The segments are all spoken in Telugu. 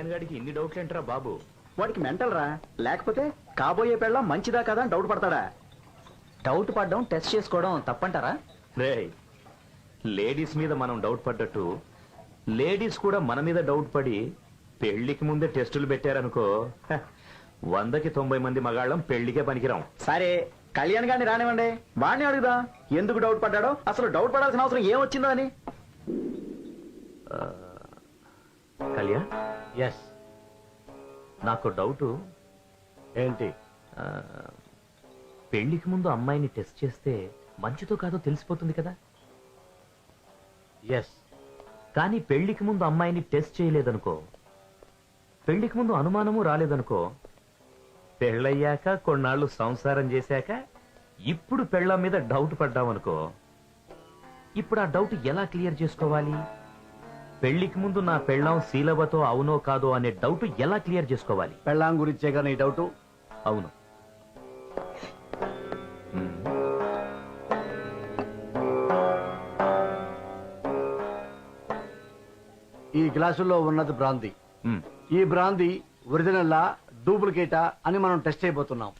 కళ్యాణ్ గాడికి ఇన్ని డౌట్లు ఏంట్రా బాబు? వాడికి మెంటల్ రా. లేకపోతే కాబోయే పెళ్ళం మంచిదా కదా అని డౌట్ పడతాడా? డౌట్ పడ్డం టెస్ట్ చేసుకోవడం తప్పంటారా? రే లేడీస్ మీద మనం డౌట్ పడ్డట్టు లేడీస్ కూడా మన మీద డౌట్ పడి పెళ్ళికి ముందే టెస్టులు పెట్టారనుకో హ, వందకి తొంభై మంది మగాళ్ళం పెళ్ళికే పనికిరాం. సరే కళ్యాణ్ గారిని రానివ్వండి. వాడిని అడుగుదా? ఎందుకు డౌట్ పడ్డాడో? అసలు డౌట్ పడాల్సిన అవసరం ఏమొచ్చిందో అని? కళ్యాణ్? ఎస్ నాకు డౌట్. ఏంటి? పెళ్ళికి ముందు అమ్మాయిని టెస్ట్ చేస్తే మంచితో కాదో తెలిసిపోతుంది కదా? ఎస్ కానీ పెళ్ళికి ముందు అమ్మాయిని టెస్ట్ చేయలేదనుకో పెళ్ళికి ముందు అనుమానము రాలేదనుకో పెళ్ళయ్యాక కొన్నాళ్ళు సంసారం చేశాక ఇప్పుడు పెళ్ళ మీద డౌట్ పడ్డామనుకో ఇప్పుడు ఆ డౌట్ ఎలా క్లియర్ చేసుకోవాలి? పెళ్ళికి ముందు నా పెళ్ళాం శీలవతో అవునో కాదో అనే డౌట్ ఎలా క్లియర్ చేసుకోవాలి? పెళ్ళాం గురించే కానీ డౌట్? అవును. ఈ గ్లాసులో ఉన్నది మ్మ్. ఈ బ్రాంతి ఒరిజినల్లా డూప్లికేటా అని మనం టెస్ట్ చేయబోతున్నాం.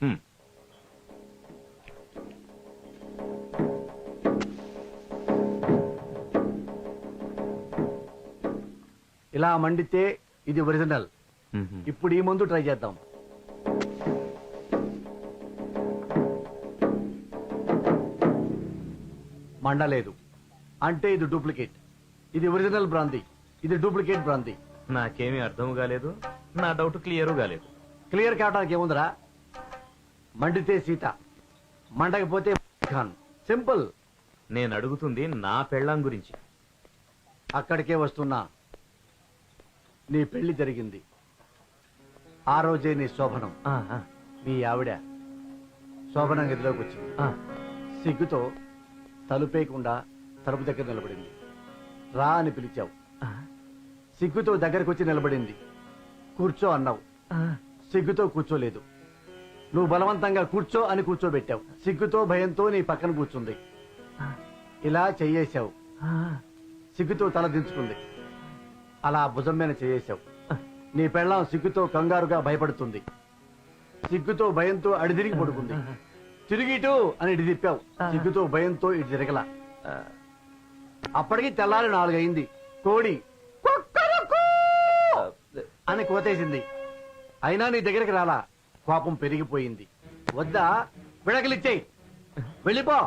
ఇలా మండితే ఇది ఒరిజినల్. ఇప్పుడు ఈ మందు ట్రై చేద్దాం. మండలేదు. అంటే ఇది డూప్లికేట్. ఇది ఒరిజినల్ బ్రాంతి. ఇది డూప్లికేట్ బ్రాంతి. నాకేమీ అర్థం కాలేదు. నా డౌట్ క్లియర్ కాలేదు. క్లియర్ కావడానికి ఏముందిరా? మండితే సీత. మండకపోతే ఖాన్. సింపుల్. నేను అడుగుతుంది నా పెళ్ళాం గురించి. అక్కడికే వస్తున్నా. నీ పెళ్ళి జరిగింది. ఆ రోజే నీ శోభనం. మీ ఆవిడ శోభనం గదిలోకి వచ్చింది. సిగ్గుతో తలుపేయకుండా తలుపు దగ్గర నిలబడింది. రా అని పిలిచావు. సిగ్గుతో దగ్గరకు వచ్చి నిలబడింది. కూర్చో అన్నావు. సిగ్గుతో కూర్చోలేదు. నువ్వు బలవంతంగా కూర్చో అని కూర్చోబెట్టావు. సిగ్గుతో భయంతో నీ పక్కన కూర్చుంది. ఇలా చెయ్యేశావు. సిగ్గుతో తల దించుకుంది. అలా భుజం మీద చేయేశావు. నీ పెళ్ళాం సిగ్గుతో కంగారుగా భయపడుతుంది. సిగ్గుతో భయంతో అడిదిరిగి పడుకుంది. తిరిగి ఇటు అని ఇటు తిప్పావు. సిగ్గుతో భయంతో ఇటు తిరగల. అప్పటికి తెల్లారి నాలుగైంది కోడి అని కోతేసింది. అయినా నీ దగ్గరికి రాలా. కోపం పెరిగిపోయింది. వద్దా? విడకలిచ్చేయి వెళ్ళిపో.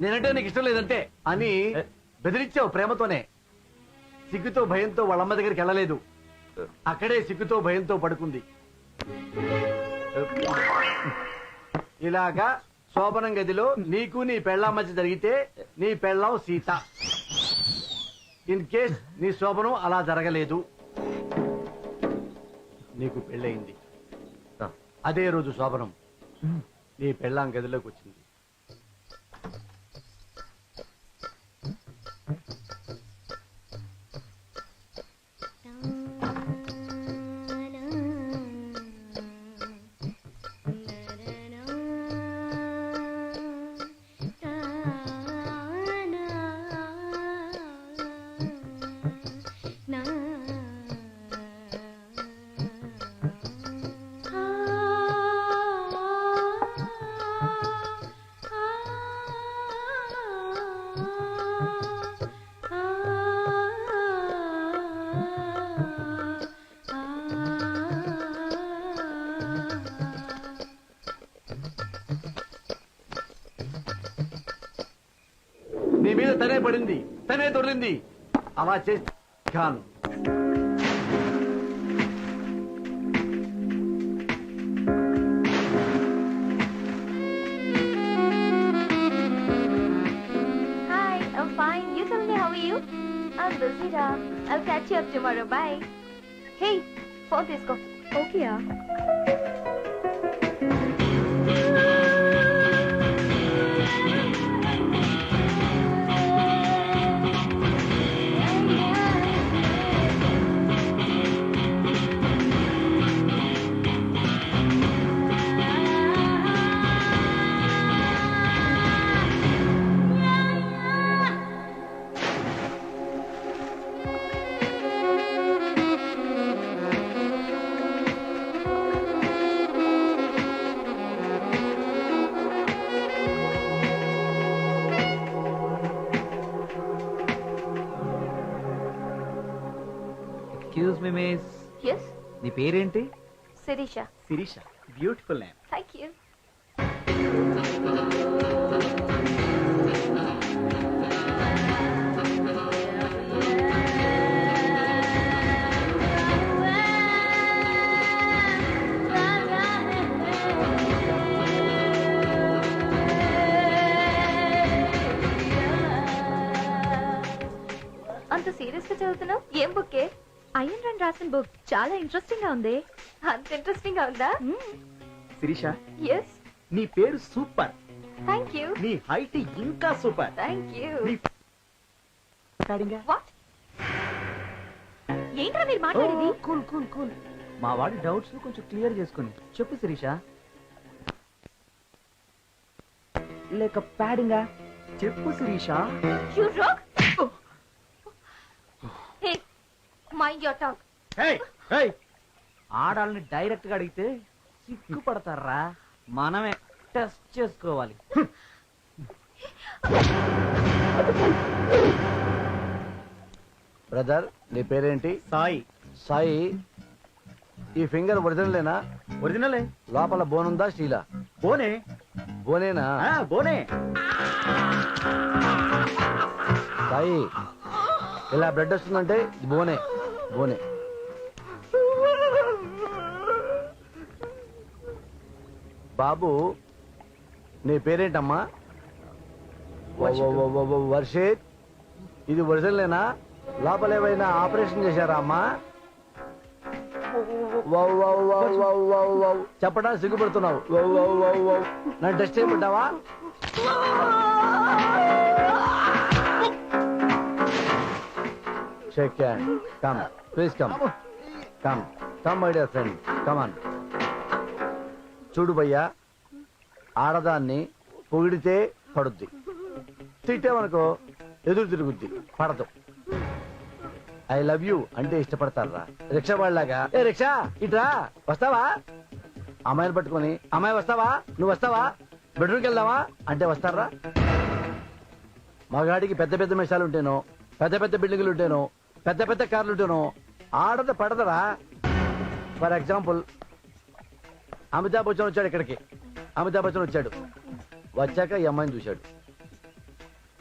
నేనంటే నీకు ఇష్టం లేదంటే అని బెదిరించావు ప్రేమతోనే. సిగ్గుతో భయంతో వాళ్ళమ్మ దగ్గరికి వెళ్ళలేదు. అక్కడే సిగ్గుతో భయంతో పడుకుంది. ఇలాగా శోభనం గదిలో నీకు నీ పెళ్ళాం మధ్య జరిగితే నీ పెళ్ళాం సీత. ఇన్ కేస్ నీ శోభనం అలా జరగలేదు. నీకు పెళ్ళయింది. అదే రోజు శోభనం. నీ పెళ్ళాం గదిలోకి వచ్చింది. మీద తనే పడింది తనే దొర్లింది అలా చేసి Khan Hi, I'm fine. You tell me how are you? I'm busy, Ra. I'll catch you up tomorrow. Bye. Hey, phone తీసుకో ఓకే నీ పేరేంటి? Sirisha. Sirisha. Beautiful name thank you అంత సీరియస్గా చదువుతున్నావు? ఏం బుక్కే? అయ్యన్ రన్ రాసిన బుక్ చాలా ఇంట్రెస్టింగ్గా ఉంది. అంత ఇంట్రెస్టింగ్గా ఉందా? శిరీష ఎస్ నీ పేరు సూపర్. థ్యాంక్ యూ నీ హైట్ ఇంకా సూపర్. థ్యాంక్ యూ నీ వాట్ ఏంట్రా మీరు మాట్లాడేది? Cool cool cool. మా వాడి డౌట్స్ కొంచెం క్లియర్ చేసుకుని. చెప్పు శిరీష. లేక ప్యాడింగా చెప్పు Sirisha. You rock hey mind your talk Hey, hey. ఆడాలని డైరెక్ట్గా అడిగితే సిగ్గుపడతారా? మనమే టెస్ట్ చేసుకోవాలి. బ్రదర్ నీ పేరేంటి? సాయి. సాయి ఈ ఫింగర్ ఒరిజినలేనా ఒరిజినలే లోపల బోన్ ఉందా స్టీలా? బోనే బోనేనా ఆ, బోనే సాయి ఇలా బ్లడ్ వస్తుందంటే ఇది బోనే బోనే బాబు నీ పేరేంటమ్మా? వర్షిత్. ఇది ఒరిజినలేనా? లోపల ఏమైనా ఆపరేషన్ చేశారా అమ్మా. చెప్పడానికి సిగ్గుపడుతున్నావు. నన్ను test చేయబడ్డావా hand come please come come come my dear friend come on చూడు భయ్యా ఆడదాన్ని పొగిడితే పడుద్ది. తిట్టామనుకో ఎదురు తిరుగుద్ది. పడదు. ఐ లవ్ యూ అంటే ఇష్టపడతారా? రిక్షా వాళ్ళలాగా. ఏ రిక్షా ఇట్రా వస్తావా? అమ్మాయిని పట్టుకొని అమ్మాయి వస్తావా? నువ్వు వస్తావా? బెడ్రూమ్కి వెళ్దావా అంటే వస్తారా? మగాడికి పెద్ద పెద్ద మిషాలు ఉంటేనో పెద్ద పెద్ద బిల్డింగులు ఉంటేనో పెద్ద పెద్ద కార్లు ఆడద పడదరా. ఫర్ ఎగ్జాంపుల్ అమితాబ్ బచ్చన్ వచ్చాడు ఇక్కడికి. అమితాబ్ బచ్చన్ వచ్చాడు. వచ్చాక ఈ అమ్మాయిని చూశాడు.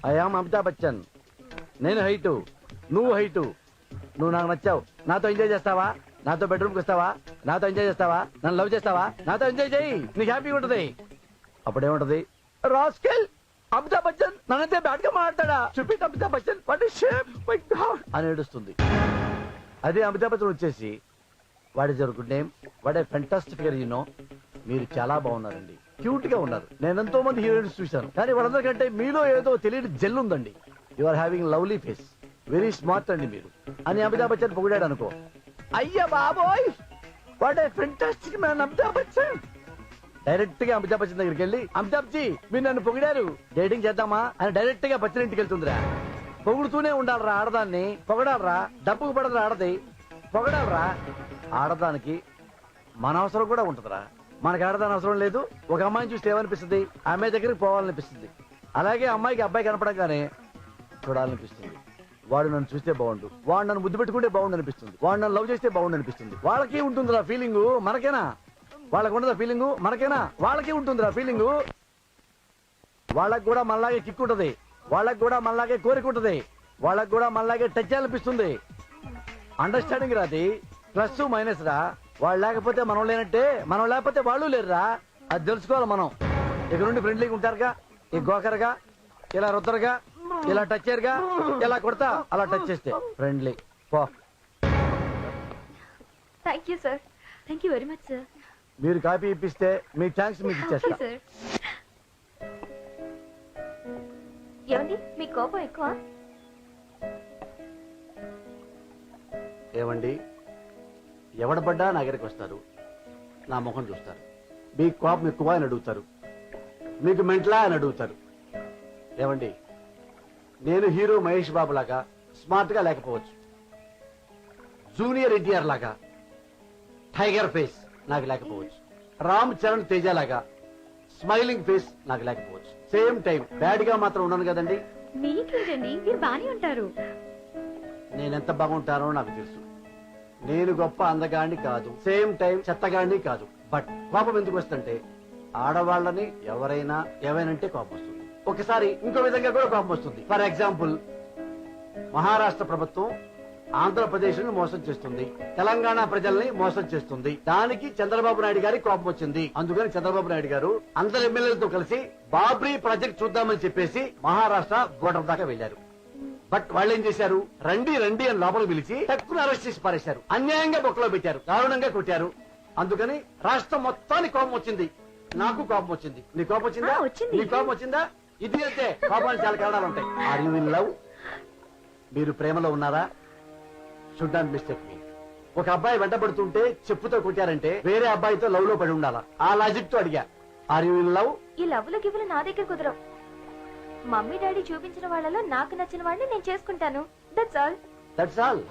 I am Amitabh Bachchan. నేను హైటు. నువ్వు హైటు. నువ్వు నాకు నచ్చావు. నాతో ఎంజాయ్ చేస్తావా? నాతో బెడ్రూమ్కి వస్తావా? నాతో ఎంజాయ్ చేస్తావా? నన్ను లవ్ చేస్తావా? నాతో ఎంజాయ్ చేయి. నీకు హ్యాపీగా ఉంటుంది. అప్పుడేముంటది? రాస్కెల్! అమితాబ్ బచ్చన్ నన్నంతే బ్యాడ్గా మాట్లాడా చూపిట్ Amitabh Bachchan. What is shame my god అని ఏడుస్తుంది. అదే అమితాబ్ బచ్చన్ వచ్చేసి వాడి జరుగు నేమ్ వాడే ఫెంటాస్టిక్ ఫిగర్ యూనో మీరు చాలా బాగున్నారండి. క్యూట్గా ఉన్నారు. నేను ఎంతో మంది హీరోయిన్స్ చూశాను. కానీ వాళ్ళందరికంటే మీలో ఏదో తెలియని జెల్ ఉందండి. You are having lovely face very smart అండి మీరు. అని అమితాబ్ బచ్చన్ పొగిడాడు అనుకో. అయ్యా బాబోయ్ what a fantastic man Amitabh Bachchan! డైరెక్ట్గా అమితాబ్ బచ్చన్ దగ్గరికి వెళ్ళి అమితాబ్ జీ మీరు నన్ను పొగిడారు. డేటింగ్ చేద్దామా? అని డైరెక్ట్గా బచ్చన్ ఇంటికి వెళ్తుందిరా. పొగుడుతూనే ఉండాలరా ఆడదాన్ని. పొగడాలరా. డబ్బుకు పడదురా ఆడది. పొగడాలరా. ఆడదానికి మన అవసరం కూడా ఉంటుందిరా. మనకి ఆడదాని అవసరం లేదు. ఒక అమ్మాయిని చూస్తే ఏమనిపిస్తుంది? ఆమె అమ్మాయి దగ్గరికి పోవాలనిపిస్తుంది. అలాగే అమ్మాయికి అబ్బాయి కనపడగానే చూడాలనిపిస్తుంది. వాడు నన్ను చూస్తే బాగుండు. వాడు నన్ను ముద్దు పెట్టుకుంటే బాగుండు అనిపిస్తుంది వాడు నన్ను లవ్ చేస్తే బాగుండు అనిపిస్తుంది వాళ్ళకి ఉంటుందిరా ఫీలింగ్ మనకేనా? వాళ్ళకి ఉండదా ఫీలింగ్ మనకేనా? వాళ్ళకి ఉంటుందిరా ఫీలింగ్ వాళ్ళకి కూడా మనలాగే కిక్ ఉంటుంది వాళ్ళకి కూడా మనలాగే కోరిక ఉంటుంది వాళ్ళకి కూడా మనలాగే టచ్ చేయాలనిపిస్తుంది అండర్స్టాండింగ్ రాది ప్లస్ మైనస్ రా. వాళ్ళు లేకపోతే మనం లేనట్టే. మనం లేకపోతే వాళ్ళు లేరురా. అది తెలుసుకోవాలి మనం. ఇక నుండి ఫ్రెండ్లీగా ఉంటారుగా. ఈ గోకరగా ఇలా రుద్దరుగా ఇలా టచ్ చేయరుగా ఇలా కొడతా అలా టచ్ చేస్తే. ఫ్రెండ్లీ పో. Thank you sir thank you very much sir మీరు కాపీ ఇప్పిస్తే మీ థ్యాంక్స్ మీకు ఇచ్చేస్తా. ఏమండి మీ కోపం ఎక్కువ? ఏమండి? ఎవడబడ్డా నా దగ్గరికి వస్తారు. నా ముఖం చూస్తారు. మీకు కోపం ఎక్కువ అని అడుగుతారు. మీకు మెంట్లా అని అడుగుతారు. ఏమండి? నేను హీరో మహేష్ బాబు లాగా స్మార్ట్గా లేకపోవచ్చు. జూనియర్ ఎన్టీఆర్ లాగా. టైగర్ ఫేస్ నాకు లేకపోవచ్చు. రామ్ చరణ్ తేజ లాగా స్మైలింగ్ ఫేస్ నాకు లేకపోవచ్చు. సేమ్ టైం బ్యాడ్గా మాత్రం ఉన్నాను కదండి. మీకేంటండి? మీరు బానే ఉంటారు. నేనెంత బాగుంటానో నాకు తెలుసు. నేను గొప్ప అందగాడిని కాదు. సేమ్ టైం చెత్తగాడిని కాదు. బట్ కోపం ఎందుకు వస్తుంటే ఆడవాళ్ళని ఎవరైనా ఏమైనంటే కోపం వస్తుంది. ఒకసారి ఇంకో విధంగా కూడా కోపం వస్తుంది. ఫర్ ఎగ్జాంపుల్ మహారాష్ట్ర ప్రభుత్వం ఆంధ్రప్రదేశ్ను మోసం చేస్తుంది. తెలంగాణ ప్రజల్ని మోసం చేస్తుంది. దానికి చంద్రబాబు నాయుడు గారి కోపం వచ్చింది. అందుకని చంద్రబాబు నాయుడు గారు అందరు ఎమ్మెల్యేలతో కలిసి బాబ్రీ ప్రాజెక్ట్ చూద్దామని చెప్పేసి మహారాష్ట్ర బోర్డర్ దాకా వెళ్ళారు బట్ వాళ్ళు ఏం చేశారు? రండి రండి అని లోపల పిలిచి తక్కువ అరెస్ట్ చేసి పారేశారు. అన్యాయంగా బొక్కలో పెట్టారు. దారుణంగా కొట్టారు. అందుకని రాష్ట్రం మొత్తానికి కోపం వచ్చింది. నాకు కోపం వచ్చింది. నీ కోపం వచ్చిందా. నీ కోపం వచ్చిందా? ఇది అయితే కోపానికి చాలా కారణాలు ఉంటాయి. ఆర్ యూ ఇన్ లవ్ మీరు ప్రేమలో ఉన్నారా? షుడ్ నాట్ మిస్టేక్ మీ ఒక అబ్బాయి వెంటబడుతుంటే చెప్పుతో కొట్టారంటే వేరే అబ్బాయితో లవ్లో పడి ఉండాలా? ఆ లాజిక్తో అడిగా. ఆర్ యూ ఇన్ లవ్ ఈ లవ్లు గివ్వులు నా దగ్గర కుదరవు. మమ్మీ డాడీ చూపించిన వాళ్ళలో నాకు నచ్చిన వాడిని నేను చేసుకుంటాను. That's all that's all